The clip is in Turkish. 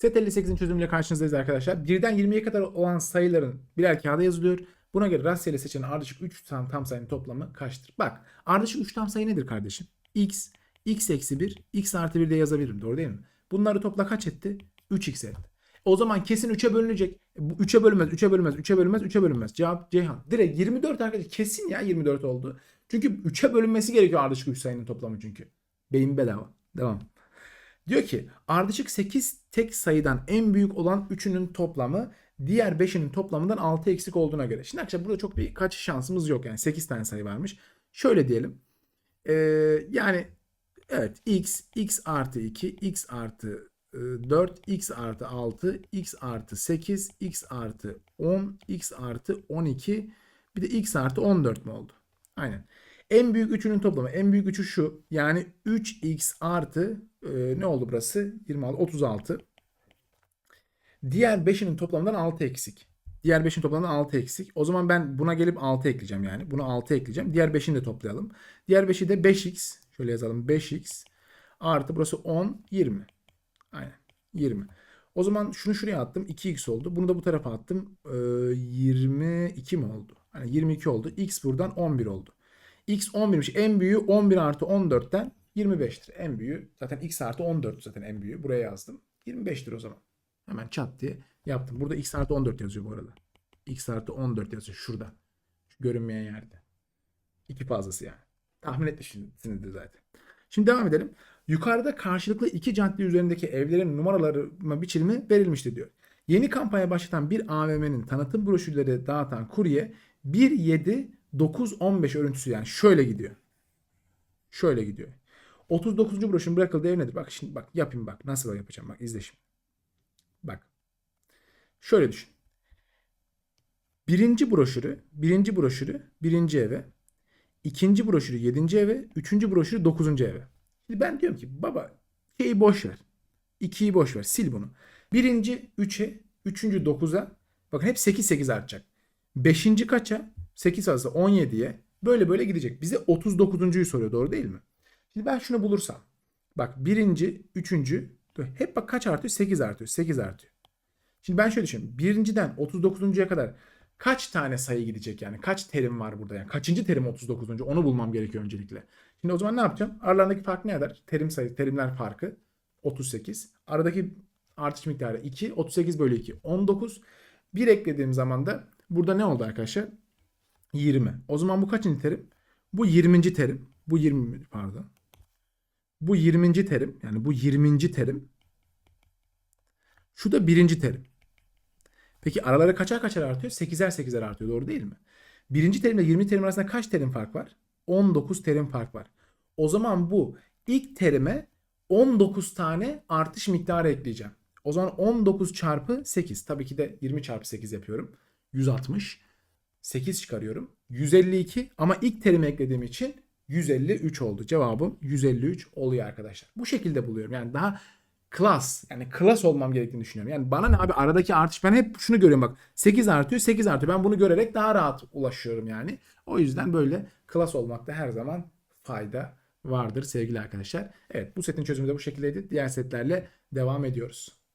Set 58'in çözümüyle karşınızdayız arkadaşlar. 1'den 20'ye kadar olan sayıların birer kağıda yazılıyor. Buna göre rastgele seçilen ardışık 3 tam, tam sayının toplamı kaçtır? Bak ardışık 3 tam sayı nedir kardeşim? x, x eksi 1, x artı 1 de yazabilirim. Doğru değil mi? Bunları topla kaç etti? 3x etti. O zaman kesin 3'e bölünecek. Bu 3'e bölünmez, 3'e bölünmez, 3'e bölünmez, 3'e bölünmez. Cevap Ceyhan. Direkt 24 arkadaşlar. Kesin ya 24 oldu. Çünkü 3'e bölünmesi gerekiyor ardışık 3 sayının toplamı çünkü. Beyin bedava. Devam. Diyor ki ardışık 8 tek sayıdan en büyük olan 3'ünün toplamı diğer 5'inin toplamından 6 eksik olduğuna göre. Şimdi arkadaşlar burada çok bir kaç şansımız yok yani 8 tane sayı varmış. Şöyle diyelim. Ee, yani evet x, x artı 2, x artı e, 4, x artı 6, x artı 8, x artı 10, x artı 12 bir de x artı 14 mi oldu? Aynen. En büyük üçünün toplamı. En büyük üçü şu. Yani 3x artı e, ne oldu burası? 26, 36. Diğer 5'inin toplamından 6 eksik. Diğer 5'in toplamından 6 eksik. O zaman ben buna gelip 6 ekleyeceğim yani. Bunu 6 ekleyeceğim. Diğer 5'ini de toplayalım. Diğer 5'i de 5x. Şöyle yazalım. 5x artı burası 10, 20. Aynen. 20. O zaman şunu şuraya attım. 2x oldu. Bunu da bu tarafa attım. Ee, 22 mi oldu? Hani 22 oldu. X buradan 11 oldu. X 11'miş. En büyüğü 11 artı 14'ten 25'tir. En büyüğü zaten X artı 14 zaten en büyüğü. Buraya yazdım. 25'tir o zaman. Hemen çat diye yaptım. Burada X artı 14 yazıyor bu arada. X artı 14 yazıyor şurada. Şu görünmeyen yerde. İki fazlası yani. Tahmin etmişsinizdir zaten. Şimdi devam edelim. Yukarıda karşılıklı iki cadde üzerindeki evlerin numaraları biçilimi verilmişti diyor. Yeni kampanya başlatan bir AVM'nin tanıtım broşürleri dağıtan kurye 1 7 9 15 örüntüsü yani şöyle gidiyor. Şöyle gidiyor. 39. broşürün bırakıldığı ev nedir? Bak şimdi bak yapayım bak nasıl yapacağım bak izle şimdi. Bak. Şöyle düşün. Birinci broşürü, birinci broşürü birinci eve, ikinci broşürü yedinci eve, üçüncü broşürü dokuzuncu eve. Şimdi ben diyorum ki baba şeyi boş ver. İkiyi boş ver. Sil bunu. Birinci üçe, üçüncü dokuza. Bakın hep 8 8 artacak. Beşinci kaça? 8 fazla 17'ye. Böyle böyle gidecek. Bize 39'uncuyu soruyor doğru değil mi? Şimdi ben şunu bulursam. Bak birinci, üçüncü. Hep bak kaç artıyor? 8 artıyor. 8 artıyor. Şimdi ben şöyle düşünüyorum. Birinciden 39'uncuya kadar kaç tane sayı gidecek yani? Kaç terim var burada yani? Kaçıncı terim 39. Onu bulmam gerekiyor öncelikle. Şimdi o zaman ne yapacağım? Aralarındaki fark ne eder? Terim sayı, terimler farkı 38. Aradaki artış miktarı 2. 38 bölü 2 19. Bir eklediğim zaman da burada ne oldu arkadaşlar? 20. O zaman bu kaçıncı terim? Bu 20. terim. Bu 20 pardon. Bu 20. terim. Yani bu 20. terim. Şu da birinci terim. Peki araları kaçar kaçar artıyor? 8'er 8'er artıyor. Doğru değil mi? Birinci terimle 20 terim arasında kaç terim fark var? 19 terim fark var. O zaman bu ilk terime 19 tane artış miktarı ekleyeceğim. O zaman 19 çarpı 8. Tabii ki de 20 çarpı 8 yapıyorum. 160. 8 çıkarıyorum. 152 ama ilk terimi eklediğim için 153 oldu. Cevabım 153 oluyor arkadaşlar. Bu şekilde buluyorum. Yani daha klas yani klas olmam gerektiğini düşünüyorum. Yani bana ne abi aradaki artış ben hep şunu görüyorum bak 8 artıyor 8 artıyor. Ben bunu görerek daha rahat ulaşıyorum yani. O yüzden böyle klas olmakta her zaman fayda vardır sevgili arkadaşlar. Evet bu setin çözümü de bu şekildeydi. Diğer setlerle devam ediyoruz.